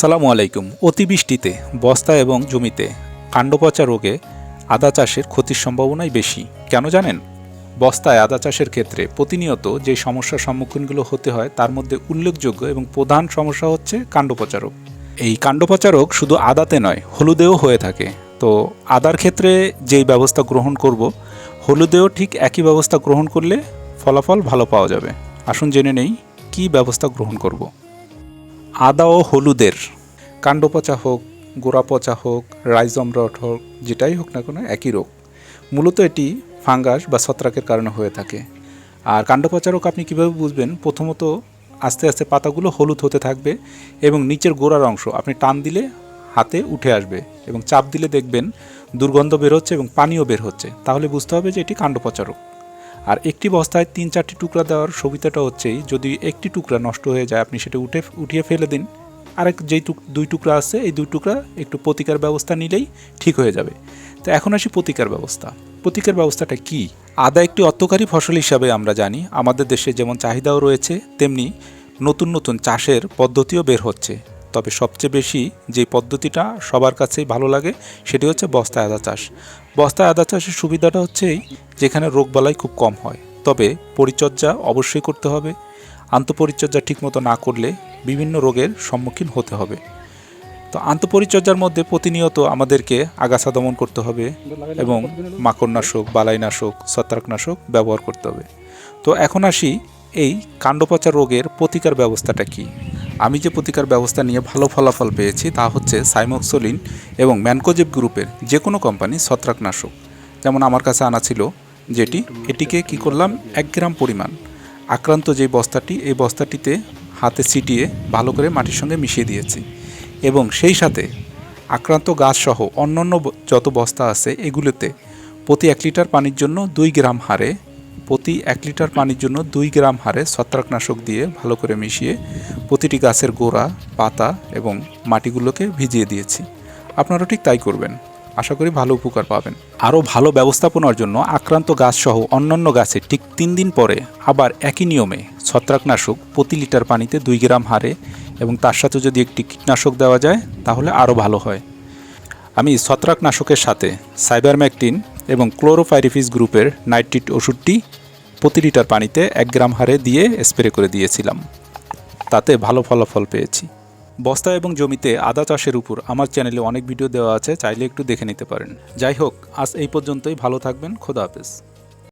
সালামু আলাইকুম। অতিবৃষ্টিতে, বস্তা এবং জমিতে কাণ্ডপচা রোগে আদা চাষের ক্ষতির সম্ভাবনাই বেশি। কেন জানেন? বস্তায় আদা চাষের ক্ষেত্রে প্রতিনিয়ত যে সমস্যার সম্মুখীনগুলো হতে হয়, তার মধ্যে উল্লেখযোগ্য এবং প্রধান সমস্যা হচ্ছে কাণ্ডপচা রোগ। এই কাণ্ডপচা রোগ শুধু আদাতে নয়, হলুদেও হয়ে থাকে। তো আদার ক্ষেত্রে যেই ব্যবস্থা গ্রহণ করব, হলুদেও ঠিক একই ব্যবস্থা গ্রহণ করলে ফলাফল ভালো পাওয়া যাবে। আসুন জেনে নেই, কী ব্যবস্থা গ্রহণ করব? আদা ও হলুদের। কাণ্ড পচা হোক গোড়া পচা হোক রাইজম রট হোক, যেটাই হোক না কোনো একই রোগ। মূলত এটি ফাঙ্গাস বা ছত্রাকের কারণে হয়ে থাকে। আর কাণ্ড পচা রোগ আপনি কীভাবে বুঝবেন? প্রথমত আস্তে আস্তে পাতাগুলো হলুদ হতে থাকবে এবং নিচের গোড়ার অংশ আপনি টান দিলে হাতে উঠে আসবে এবং চাপ দিলে দেখবেন দুর্গন্ধ বের হচ্ছে এবং পানিও বের হচ্ছে। তাহলে বুঝতে হবে যে এটি কাণ্ড পচা রোগ। আর একটি বস্তায় তিন চারটি টুকরা দেওয়ার সুবিধাটা হচ্ছেই, যদি একটি টুকরা নষ্ট হয়ে যায়, আপনি সেটা উঠে, উঠিয়ে ফেলে দিন। আরেক যেই দুই টুকরা আছে, এই দুই টুকরা একটু প্রতিকার ব্যবস্থা নিলেই ঠিক হয়ে যাবে। তো এখন আসি প্রতিকার ব্যবস্থা। প্রতিকার ব্যবস্থাটা কি? আদা একটি অর্থকারী ফসল হিসাবে আমরা জানি। আমাদের দেশে যেমন চাহিদাও রয়েছে, তেমনি নতুন নতুন চাষের পদ্ধতিও বের হচ্ছে। তবে সবচেয়ে বেশি যে পদ্ধতিটা সবার কাছেই ভালো লাগে সেটি হচ্ছে বস্তায় আদা চাষ। বস্তায় আদা চাষের সুবিধাটা হচ্ছেই যেখানে রোগবালাই খুব কম হয়। তবে পরিচর্যা অবশ্যই করতে হবে। আন্তঃপরিচর্যা ঠিকমতো না করলে বিভিন্ন রোগের সম্মুখীন হতে হবে। তো আন্তঃপরিচর্যার মধ্যে প্রতিনিয়ত আমাদেরকে আগাছা দমন করতে হবে এবং মাকড়নাশক, বালাইনাশক, ছত্রাকনাশক ব্যবহার করতে হবে। তো এখন আসি এই কাণ্ডপচা রোগের প্রতিকার ব্যবস্থাটা কি? আমি যে প্রতিকার ব্যবস্থা নিয়ে ভালো ফলাফল পেয়েছি তা হচ্ছে সাইমক্সোলিন এবং ম্যানকোজেব গ্রুপের যে কোনো কোম্পানি ছত্রাকনাশক। যেমন আমার কাছে আনা ছিল যেটি, এটিকে কি করলাম, এক গ্রাম পরিমাণ। আক্রান্ত যে বস্তাটি, এই বস্তাটিতে হাতে ছিটিয়ে ভালো করে মাটির সঙ্গে মিশিয়ে দিয়েছি। এবং সেই সাথে আক্রান্ত গাছসহ অন্যান্য যত বস্তা আছে, এগুলোতে প্রতি এক লিটার পানির জন্য দুই গ্রাম হারে প্রতি এক লিটার পানির জন্য দুই গ্রাম হারে ছত্রাকনাশক দিয়ে ভালো করে মিশিয়ে প্রতিটি গাছের গোড়া, পাতা এবং মাটিগুলোকে ভিজিয়ে দিয়েছি। আপনারা ঠিক তাই করবেন। আশা করি ভালো উপকার পাবেন। আরও ভালো ব্যবস্থাপনার জন্য আক্রান্ত গাছসহ অন্যান্য গাছে ঠিক তিন দিন পরে আবার একই নিয়মে ছত্রাকনাশক প্রতি লিটার পানিতে দুই গ্রাম হারে এবং তার সাথে যদি একটি কীটনাশক দেওয়া যায়, তাহলে আরও ভালো হয়। আমি ছত্রাকনাশকের সাথে সাইবারম্যাকটিন এবং ক্লোরোফাইরিফিস গ্রুপের নাইট্রিট ওষুধটি প্রতি লিটার পানিতে এক গ্রাম হারে দিয়ে স্প্রে করে দিয়েছিলাম। তাতে ভালো ফলাফল পেয়েছি। বস্তা এবং জমিতে আদা চাষের উপর আমার চ্যানেলে অনেক ভিডিও দেওয়া আছে, চাইলে একটু দেখে নিতে পারেন। যাই হোক, আজ এই পর্যন্তই। ভালো থাকবেন। খোদা হাফেজ।